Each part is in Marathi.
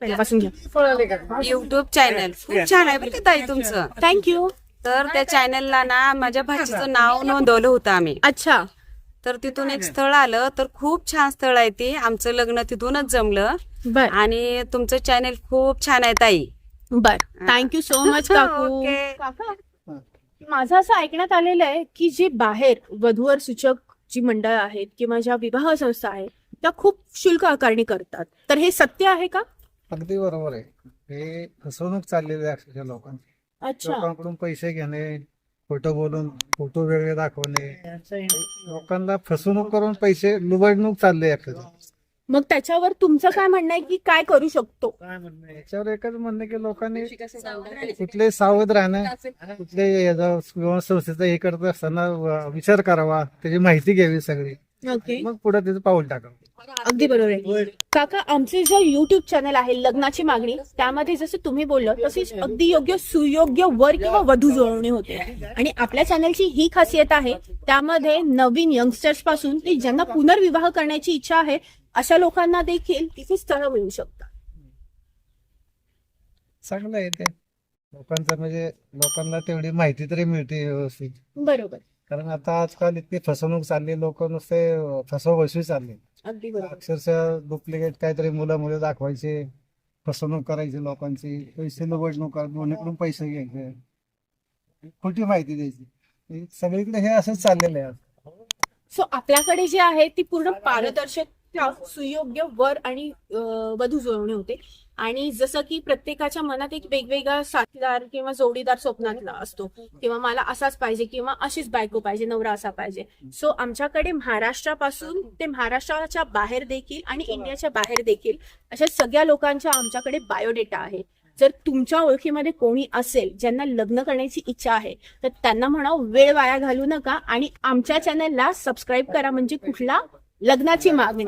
पहिल्यापासून घ्या. युट्यूब चॅनल खूप छान आहे बरं का ताई तुमचं. थँक्यू तर त्या चॅनलला ना माझ्या भाचीचं नाव नोंदवलं होतं आम्ही. अच्छा. तर तिथून एक स्थळ आलं. तर खूप छान स्थळ आहे ते. आमचं लग्न तिथूनच जमलं. बर. आणि तुमचं चॅनल खूप छान आहे ताई. बर. Thank you so much. काका. माझं असं ऐकण्यात आलेलं आहे की जे बाहेर वधूवर सूचक जी मंडळ आहेत किंवा ज्या विवाह संस्था आहेत त्या खूप शुल्क आकारणी करतात. तर हे सत्य आहे का? अगदी बरोबर आहे. हे फसवणूक चाललेली आहे अक्षरशः लोकांची. अच्छा. लोकांकडून पैसे घेणे खोटं बोलून फोटो वेगळे दाखवणे. लोकांना फसवणूक करून पैसे लुबाडणूक चालली आहे अक्षरशः. मग त्याच्यावर तुमचं काय म्हणणं आहे की काय करू शकतो? याच्यावर एकच म्हणणं की लोकांनी कुठले सावध राहणं कुठले याचा हे करत असताना विचार करावा त्याची माहिती घ्यावी सगळी. ओके. मग पुढे त्याचं पाऊल टाकावं अगदी बरोबर आहे. काका आमचे जे युट्यूब चॅनल आहे लग्नाची मागणी त्यामध्ये जसं तुम्ही बोललो तशीच अगदी योग्य सुयोग्य वर किंवा वधू जुळवणी होते. आणि आपल्या चॅनलची ही खासियत आहे त्यामध्ये नवीन यंगस्टर्सपासून ते ज्यांना पुनर्विवाह करण्याची इच्छा आहे अशा लोकांना देखील तिथे स्थळ मिळू शकतात. चांगलं आहे ते. लोकांचं म्हणजे लोकांना तेवढी माहिती तरी मिळते व्यवस्थित. बरोबर. कारण आता आजकाल इतकी फसवणूक चालली लोक नुसते फसवशी चालले. अगदी बरोबर. अक्षरशः डुप्लिकेट काहीतरी मुलं मुलं दाखवायचे फसवणूक करायची लोकांची पैसे लुबडणूक दोन्हीकडून पैसे घ्यायचे. खोटी माहिती द्यायची. सगळीकडे हे असंच चाललेलं आहे. सो आपल्याकडे जे आहे ती पूर्ण पारदर्शक सुयोग्य वर आणि वधू जुळवणे होते. आणि जसं की प्रत्येकाच्या मनात एक वेगवेगळा साथीदार किंवा जोडीदार स्वप्नातला असतो. किंवा मला असाच पाहिजे किंवा अशीच बायको पाहिजे नवरा असा पाहिजे. सो आमच्याकडे महाराष्ट्रापासून ते महाराष्ट्राच्या बाहेर देखील आणि इंडियाच्या बाहेर देखील अशा सगळ्या लोकांच्या आमच्याकडे बायोडेटा आहे. जर तुमच्या ओळखीमध्ये कोणी असेल ज्यांना लग्न करण्याची इच्छा आहे तर त्यांना म्हणा वेळ वाया घालू नका आणि आमच्या चॅनलला सबस्क्राईब करा. म्हणजे कुठला लग्नाची मागणी.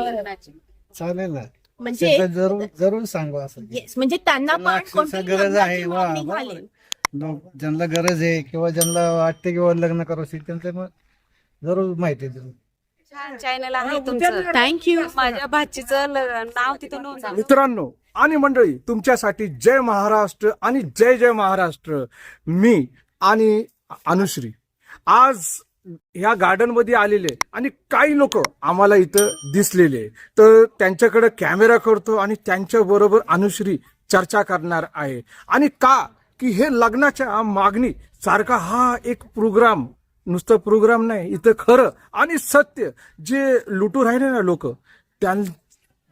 चालेल ना. म्हणजे जरूर जरूर सांगू असं. येस म्हणजे त्यांना त्यांना पण अक्षरशः कोणती गरज आहे वा मागणी. लोक ज्यांना गरज आहे किंवा ज्यांना वाटते किंवा लग्न करू त्यांचं मग जरूर माहिती देऊ. चॅनल आहे तुमचं. थँक्यू माझ्या भाचीचं ल- नाव तिथं मित्रांनो आणि मंडळी तुमच्यासाठी जय महाराष्ट्र आणि जय जय महाराष्ट्र. मी आणि अनुश्री. आज ह्या गार्डनमध्ये आलेले आणि काही लोक आम्हाला इथं दिसलेले तर त्यांच्याकडे कॅमेरा करतो आणि त्यांच्याबरोबर अनुश्री चर्चा करणार आहे. आणि का? की हे लग्नाच्या मागणी सारखा हा एक प्रोग्राम नुसतं प्रोग्राम नाही इथं खरं आणि सत्य. जे लुटू राहिले ना लोक त्यां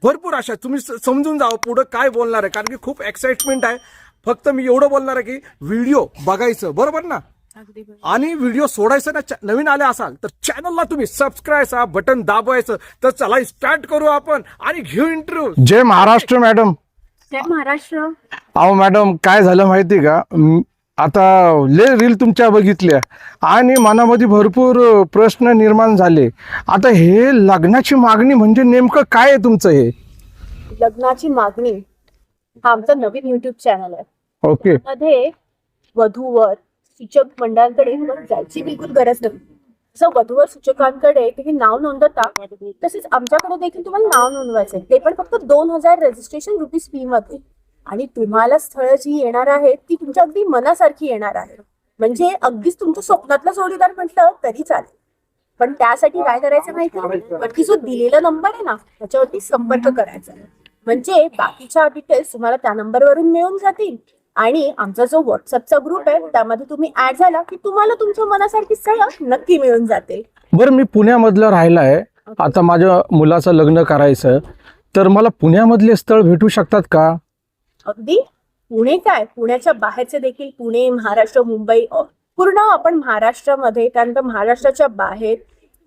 भरपूर अशा तुम्ही स- समजून जावं पुढं काय बोलणार आहे. कारण की खूप एक्साइटमेंट आहे. फक्त मी एवढं बोलणार आहे की व्हिडिओ बघायचं. बरोबर ना? आणि व्हिडिओ सोडायचं ना नवीन आले असाल तर चॅनलला तुम्ही सबस्क्राईब बटन दाबायचं तर चला स्टार्ट करू आपण आणि घेऊ इंटरव्ह्यू जय महाराष्ट्र मॅडम जय महाराष्ट्र. अहो मॅडम काय झालं माहिती का? आता ले रील तुमच्या बघितल्या. आणि मनामध्ये भरपूर प्रश्न निर्माण झाले. आता हे लग्नाची मागणी म्हणजे नेमकं काय आहे तुमचं हे? लग्नाची मागणी हा आमचा नवीन युट्यूब चॅनल आहे. ओके मध्ये वधूवर सूचक मंडळांकडे जायची बिलकुल गरज नाही. जसं वधूवर सूचकांकडे तुम्ही नाव नोंदवता तसेच आमच्याकडे देखील तुम्हाला नाव नोंदवायचं आहे. ते पण फक्त दोन हजार रजिस्ट्रेशन रुपीज फी मध्ये. आणि तुम्हाला स्थळ जी येणार आहेत ती तुमच्या अगदी मनासारखी येणार आहे. म्हणजे अगदीच तुमचं स्वप्नातला जोडीदार म्हटलं तरी चालेल. पण त्यासाठी काय करायचं माहिती वरती जो दिलेला नंबर आहे ना त्याच्यावरती संपर्क करायचा म्हणजे बाकीच्या डिटेल्स तुम्हाला त्या नंबरवरून मिळून जातील. आणि आमचा जो व्हॉट्सअपचा ग्रुप आहे त्यामध्ये तुम्ही ऍड झाला की तुम्हाला तुमच्या मनासारखी स्थळ नक्की मिळून जातील बरं मी पुण्यामधलं राहिला आहे आता माझ्या मुलाचं लग्न करायचं. तर मला पुण्यामधले स्थळ भेटू शकतात का? अगदी. पुणे काय? पुण्याच्या बाहेरचे देखील पुणे महाराष्ट्र मुंबई पूर्ण आपण महाराष्ट्रामध्ये त्यानंतर महाराष्ट्राच्या बाहेर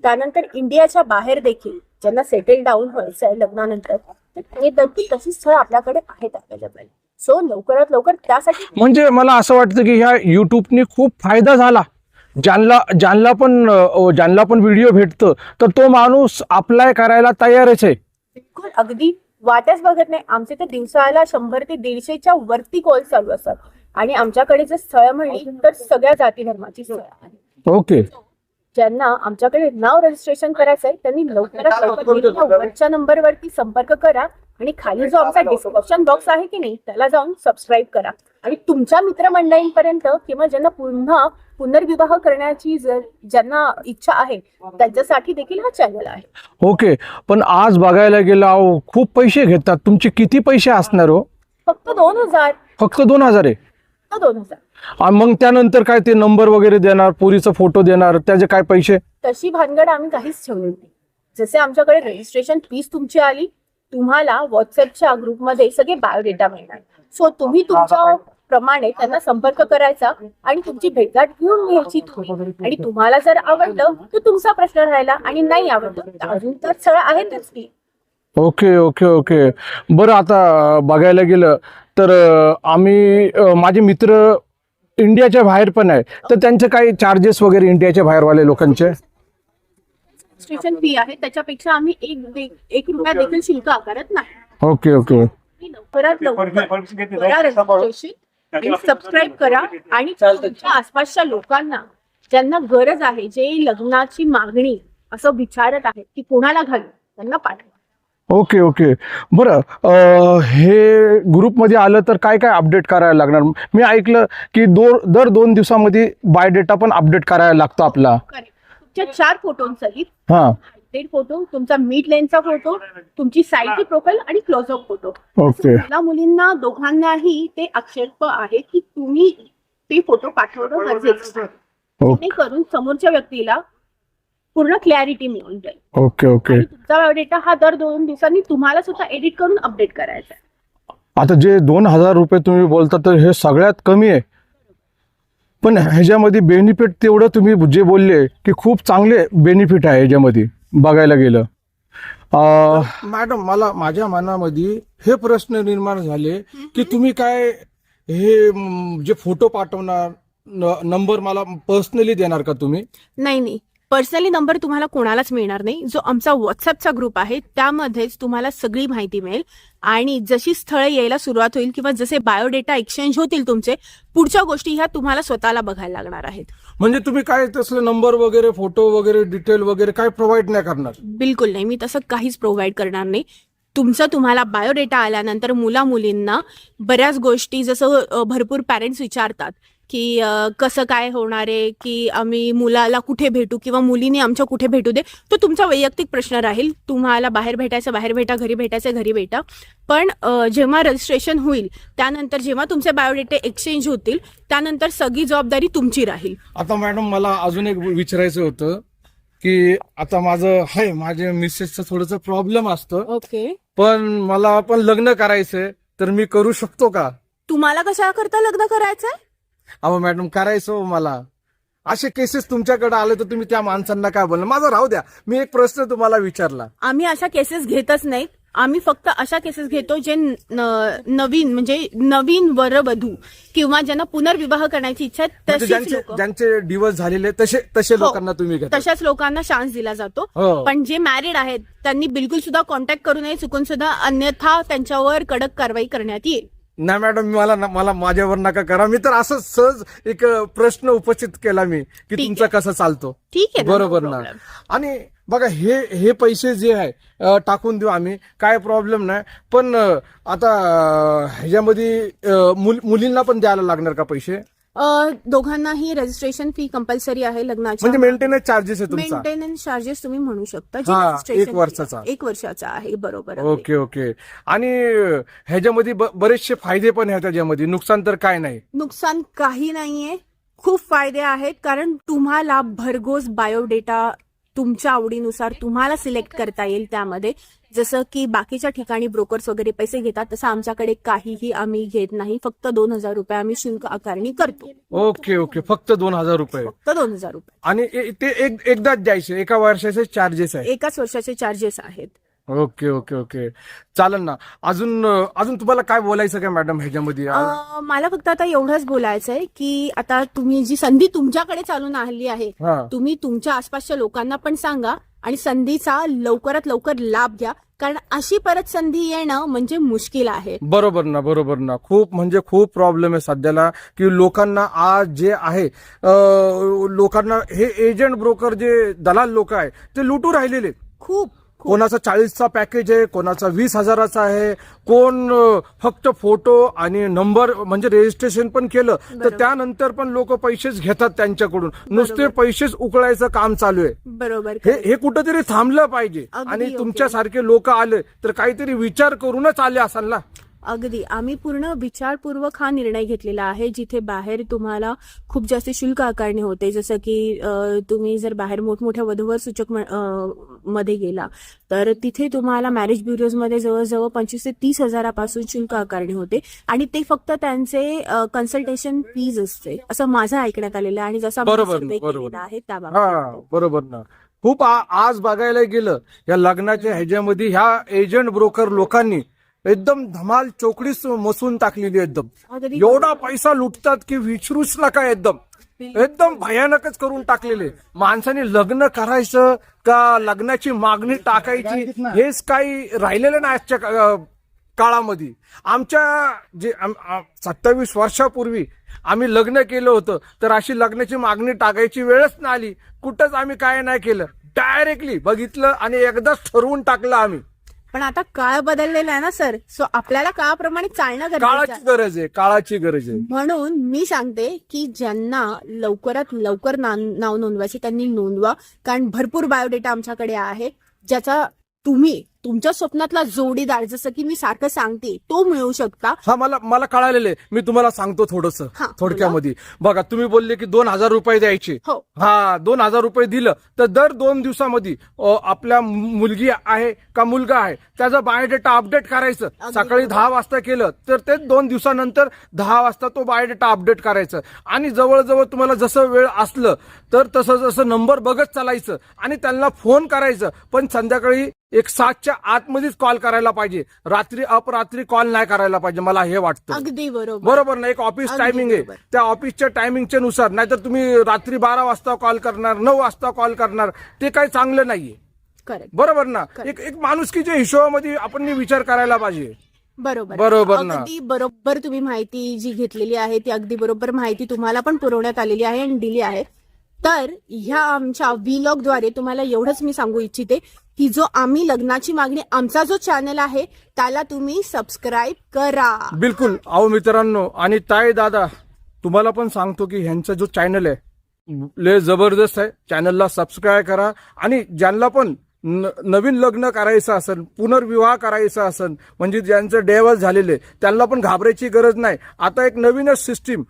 त्यानंतर इंडियाच्या बाहेर देखील ज्यांना सेटल डाऊन व्हायचं आहे लग्नानंतर तर ते देखील तशी स्थळ आपल्याकडे आहेत अवेलेबल सो लवकरात लवकर त्यासाठी म्हणजे मला असं वाटतं की ह्या युट्यूबने खूप फायदा झाला. ज्यांना ज्यांना पण ज्यांना पण व्हिडिओ भेटतं तर तो माणूस अप्लाय करायला तयारच आहे. बिलकुल अगदी वाटच बघत नाही. आमचे तर दिवसाला शंभर ते दीडशेच्या वरती कॉल चालू असतात. आणि आमच्याकडे जर स्थळ म्हणली तर सगळ्या जाती धर्माची स्थळ ओके ज्यांना आमच्याकडे नाव रजिस्ट्रेशन करायचंय त्यांनी लवकरात लवकर वरच्या नंबरवरती संपर्क करा आणि खाली जो आमचा डिस्क्रिप्शन बॉक्स आहे की नाही त्याला जाऊन सबस्क्राईब करा. आणि तुमच्या मित्रमंडळींपर्यंत किंवा ज्यांना पुन्हा पुनर्विवाह करण्याची जर ज्यांना इच्छा आहे त्यांच्यासाठी देखील हा चॅनल आहे. ओके पण आज बघायला गेलं अहो खूप पैसे घेतात. तुमचे किती पैसे असणार हो? फक्त दोन हजार. फक्त दोन हजार आहे. दोन हजार. मग त्यानंतर काय ते नंबर वगैरे देणार पुरीचा फोटो देणार त्याचे काय पैसे? तशी भानगड आम्ही काहीच ठेवली नाही. जसे आमच्याकडे रजिस्ट्रेशन फीस तुमची आली तुम्हाला व्हॉट्सअपच्या ग्रुपमध्ये सगळे बायोडेटा मिळणार. सो तुम्ही तुमच्या प्रमाणे त्यांना संपर्क करायचा आणि तुमची भेटगाठ घेऊन घ्यायची आणि तुम्हाला जर आवडलं तर तुमचा प्रश्न राहिला आणि नाही आवडलं अजून तर स्थळ आहेतच की. Okay okay okay. बरं आता बघायला गेलं तर आम्ही माझे मित्र इंडियाच्या बाहेर पण आहे. तर त्यांचे काही चार्जेस वगैरे इंडियाच्या बाहेरवाले लोकांचे? रजिस्ट्रेशन फी आहे. त्याच्यापेक्षा आम्ही एक दे- एक रुपया देखील शुल्क आकारत नाही. ओके ओके लवकरात लवकर सबस्क्राईब करा आणि तुमच्या आसपासच्या लोकांना ज्यांना गरज आहे जे लग्नाची मागणी असं विचारत आहेत की कोणाला घालू? त्यांना पाठवा. Okay okay. बरं अं, हे ग्रुपमध्ये आलं तर काय काय अपडेट करायला लागणार? मी ऐकलं की दो दर दोन दिवसामध्ये बायोडेटा पण अपडेट करायला लागतो आपला. करेक्ट तुमच्या चार फोटोंसहित हां. फोटो तुमचा मीट लेनचा फोटो तुमची साईडची प्रोफाईल आणि क्लोजअप फोटो. ओके. मुला मुलींना दोघांनाही ते आक्षेप आहे की तुम्ही ते फोटो पाठवणं गरजेचं आहे. जेणेकरून समोरच्या व्यक्तीला पूर्ण क्लॅरिटी मिळून जाईल. ओके ओके आणि तुमचा बायोडेटा हा दर दोन दिवसांनी तुम्हाला सुद्धा एडिट करून अपडेट करायचा आहे. आता जे दोन हजार रुपये तुम्ही बोलता तर हे सगळ्यात कमी आहे. पण ह्याच्यामध्ये बेनिफिट तेवढं तुम्ही जे बोलले की खूप चांगले बेनिफिट आहे ह्याच्यामध्ये बघायला गेलं. मॅडम मला माझ्या मनामध्ये हे प्रश्न निर्माण झाले की तुम्ही काय हे म, जे फोटो पाठवणार नंबर मला पर्सनली देणार का तुम्ही? नाही नाही. पर्सनली नंबर तुम्हाला कोणालाच मिळणार नाही. जो आमचा व्हॉट्सअपचा ग्रुप आहे त्यामध्येच तुम्हाला सगळी माहिती मिळेल. आणि जशी स्थळं यायला सुरुवात होईल किंवा जसे बायोडेटा एक्सचेंज होतील तुमचे पुढच्या गोष्टी ह्या तुम्हाला स्वतःला बघायला लागणार आहेत. म्हणजे तुम्ही काय तसले नंबर वगैरे फोटो वगैरे डिटेल वगैरे काय प्रोव्हाइड नाही करणार? बिलकुल नाही. मी तसं काहीच प्रोव्हाइड करणार नाही. तुमचं तुम्हाला बायोडेटा आल्यानंतर मुला मुलींना बऱ्याच गोष्टी जसं भरपूर पॅरेंट्स विचारतात की कसं काय होणार आहे की आम्ही मुलाला कुठे भेटू किंवा मुलीने आमच्या कुठे भेटू दे तो तुमचा वैयक्तिक प्रश्न राहील. तुम्हाला बाहेर भेटायचं बाहेर भेटा घरी भेटायचं घरी भेटा. पण जेव्हा रजिस्ट्रेशन होईल त्यानंतर जेव्हा तुमचे बायोडेटे एक्सचेंज होतील त्यानंतर सगळी जबाबदारी तुमची राहील. आता मॅडम मला अजून एक विचारायचं होतं की आता माझं आहे माझ्या मिसेसचं थोडंसं प्रॉब्लेम असतं. ओके. पण मला पण लग्न करायचंय तर मी करू शकतो का? तुम्हाला कशा करता लग्न करायचंय? अहो मॅडम करायचं हो मला. असे केसेस तुमच्याकडे आले तर तुम्ही त्या माणसांना काय बोलणार? माझं राहू द्या. मी एक प्रश्न तुम्हाला विचारला. आम्ही अशा केसेस घेतच नाहीत. आम्ही फक्त अशा केसेस घेतो जे न- नवीन म्हणजे नवीन वरवधू किंवा ज्यांना पुनर्विवाह करण्याची इच्छा आहे म्हणजे तशीच ज्यांचे लोक. ज्यांचे डिवोर्स झालेले तसे तसे हो. लोकांना तुम्ही घेता. तशाच लोकांना चान्स दिला जातो. हो. पण जे मॅरिड आहेत त्यांनी बिलकुल सुद्धा कॉन्टॅक्ट करू नये चुकून सुद्धा अन्यथा त्यांच्यावर कडक कारवाई करण्यात येईल. नाही मॅडम मला मला माझ्यावर नका करा. मी तर असं सहज एक प्रश्न उपस्थित केला मी की तुमचा कसा चालतो? ठीक आहे ना, बरोबर ना. आणि बघा हे हे पैसे जे आहे टाकून देऊ आम्ही काय प्रॉब्लेम नाही. पण आता ह्याच्यामध्ये मुलींना पण द्यायला लागणार का पैसे? दोघांनाही रजिस्ट्रेशन फी कंपल्सरी आहे लग्नाची म्हणजे मेंटेनन्स चार्जेस आहे तुमचा मेंटेनन्स चार्जेस तुम्ही म्हणू शकता जी हा, registration एक fee वर्षाचा. आहे. एक वर्षाचा आहे बरोबर. ओके ओके आणि ह्याच्यामध्ये ब- बरेचसे फायदे पण आहेत त्याच्यामध्ये नुकसान तर काय नाही नुकसान काही नाहीये खूप फायदे आहेत कारण तुम्हाला भरघोस बायोडेटा तुमच्या आवडीनुसार तुम्हाला सिलेक्ट करता येईल त्यामध्ये. जसं की बाकीच्या ठिकाणी ब्रोकर्स वगैरे पैसे घेतात तसं आमच्याकडे काहीही आम्ही घेत नाही. फक्त दोन हजार रुपये आम्ही शुल्क आकारणी करतो. Okay okay. फक्त दोन हजार रुपये. फक्त दोन हजार रुपये. आणि ए- ते एक एकदाच द्यायचे. एका वर्षाचे चार्जेस आहे एकाच वर्षाचे चार्जेस आहेत. Okay okay okay. चालेल ना. अजून अजून तुम्हाला काय बोलायचं काय मॅडम ह्याच्यामध्ये? अं, मला फक्त आता एवढंच बोलायचं आहे की आता तुम्ही जी संधी तुमच्याकडे चालून आली आहे हा. तुम्ही तुमच्या आसपासच्या लोकांना पण सांगा आणि संधीचा लवकरात लवकर लाभ घ्या. कारण अशी परत संधी येणं म्हणजे मुश्किल आहे. बरोबर ना बरोबर ना. खूप म्हणजे खूप प्रॉब्लेम आहे सध्याला की लोकांना आज जे आहे अं, लोकांना हे एजंट ब्रोकर जे दलाल लोक आहे ते लुटू राहिलेले खूप. कोणाचा चाळीसचा पॅकेज आहे कोणाचा वीस हजाराचा आहे कोण फक्त फोटो आणि नंबर म्हणजे रजिस्ट्रेशन पण केलं तर. त्यानंतर पण लोक पैसेच घेतात त्यांच्याकडून. नुसते पैसेच उकळायचं काम चालू आहे. बरोबर हे हे कुठंतरी थांबलं पाहिजे. आणि. तुमच्यासारखे लोक आले तर काहीतरी विचार करूनच आले असाल ना? अगदी. आम्ही पूर्ण विचारपूर्वक हा निर्णय घेतलेला आहे. जिथे बाहेर तुम्हाला खूप जास्त शुल्क आकारणे होते. जसं की तुम्ही जर बाहेर मोठमोठ्या वधूवर सूचकमध्ये गेला तर तिथे तुम्हाला मॅरेज ब्युरोजमध्ये जवळजवळ पंचवीस ते तीस हजारापासून शुल्क आकारणे होते. आणि ते फक्त त्यांचे कन्सल्टेशन फीज असते. असं माझं ऐकण्यात आलेलं आहे. आणि जसं आहे त्याबाबत बरोबर ना. खूप आज बघायला गेलं या लग्नाच्या ह्याच्यामध्ये ह्या एजंट ब्रोकर लोकांनी एकदम धमाल चौकडीच मसून टाकलेली एकदम. एवढा पैसा लुटतात की विचारूच नका एकदम. एकदम भयानकच करून टाकलेले. माणसाने लग्न करायचं का लग्नाची मागणी टाकायची हेच काही राहिलेलं नाही आजच्या काळामध्ये. आमच्या जे सत्तावीस वर्षापूर्वी आम्ही लग्न केलं होतं तर अशी लग्नाची मागणी टाकायची वेळच नाही आली. कुठंच आम्ही काय नाही केलं. डायरेक्टली बघितलं आणि एकदाच ठरवून टाकलं आम्ही. पण आता काळ बदललेला आहे ना सर? सो आपल्याला काळाप्रमाणे चालणं गरजेचं काळाची आहे गरज आहे काळाची गरज आहे. म्हणून मी सांगते की ज्यांना लवकरात लवकर ना- नाव नोंदवायचे त्यांनी नोंदवा. कारण भरपूर बायोडेटा आमच्याकडे आहे ज्याचा तुम्ही तुमच्या स्वप्नातला जोडीदार जसं की मी सारखं सांगते तो मिळू शकता. हा मला मला कळालेलं आहे. मी तुम्हाला सांगतो थोडस हा, थोडक्यामध्ये. बघा तुम्ही बोलले की दोन हजार रुपये द्यायचे. हो. हा दोन हजार रुपये दिलं तर दर दोन दिवसामध्ये अ, आपल्या मुलगी आहे का मुलगा आहे त्याचा बायोडेटा अपडेट करायचं. अगदी सकाळी बरोबर. दहा वाजता केलं तर ते दोन दिवसानंतर दहा वाजता तो बायोडेटा अपडेट करायचं. आणि जवळजवळ तुम्हाला जसं वेळ असलं तर तसं जसं नंबर बघत चालायचं आणि त्यांना फोन करायचं. पण संध्याकाळी एक सातच्या आतमध्येच कॉल करायला पाहिजे. रात्री अपरात्री कॉल नाही करायला पाहिजे मला हे वाटतं. अगदी बरोबर. बरोबर ना? एक ऑफिस टायमिंग आहे. त्या ऑफिसच्या टायमिंगच्या नुसार नाहीतर तुम्ही रात्री बारा वाजता कॉल करणार नऊ वाजता कॉल करणार ते काही चांगलं नाहीये. करेक्ट बरोबर ना. एक एक माणुसकीच्या हिशोबामध्ये आपण विचार करायला पाहिजे. बरोबर. बरोबर. अगदी बरोबर तुम्ही माहिती जी घेतलेली आहे ती अगदी बरोबर माहिती तुम्हाला पण पुरवण्यात आलेली आहे आणि दिली आहे. तर ह्या आमच्या व्लॉगद्वारे तुम्हाला एवढंच मी सांगू इच्छिते की जो आम्ही लग्नाची मागणी आमचा जो चॅनल आहे त्याला तुम्ही सबस्क्राईब करा. बिलकुल. अहो मित्रांनो आणि ताई दादा तुम्हाला पण सांगतो की ह्यांचा जो चॅनल आहे लय जबरदस्त आहे. चॅनलला सबस्क्राईब करा. आणि ज्यांना पण न- नवीन लग्न करायचं असेल पुनर्विवाह करायचा असेल म्हणजे ज्यांचं डेवस झालेले त्यांना पण घाबरायची गरज नाही. आता एक नवीनच सिस्टीम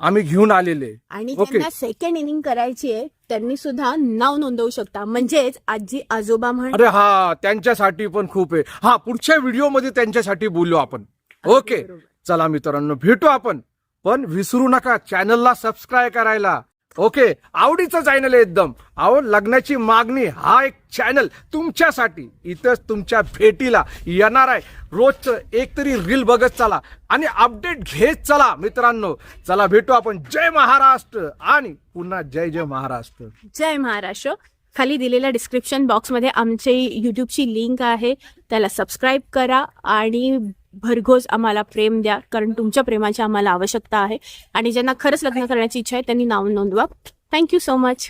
आम्ही घेऊन आलेले. आणि ओके. सेकंड इनिंग करायची आहे. त्यांनी सुद्धा नाव नोंदवू शकता. म्हणजेच आजी आजोबा म्हण अरे हा त्यांच्यासाठी पण खूप आहे. हा पुढच्या व्हिडिओमध्ये त्यांच्यासाठी बोलू आपण. ओके. चला मित्रांनो भेटू आपण. पण विसरू नका चॅनलला सबस्क्राईब करायला. ओके आवडीचं चॅनल आहे एकदम. अहो लग्नाची मागणी हा एक चॅनल तुमच्यासाठी. इथंच तुमच्या भेटीला येणार आहे. रोजचं एक तरी रील बघत चला आणि अपडेट घेत चला मित्रांनो. चला भेटू आपण. जय महाराष्ट्र. आणि पुन्हा जय जय महाराष्ट्र. जय महाराष्ट्र. खाली दिलेल्या डिस्क्रिप्शन बॉक्समध्ये आमची युट्यूबची लिंक आहे. त्याला सबस्क्राईब करा आणि भरघोस आम्हाला प्रेम द्या कारण तुमच्या प्रेमाची आम्हाला आवश्यकता आहे. आणि ज्यांना खरंच लग्न करण्याची इच्छा आहे त्यांनी नाव नोंदवा. Thank you so much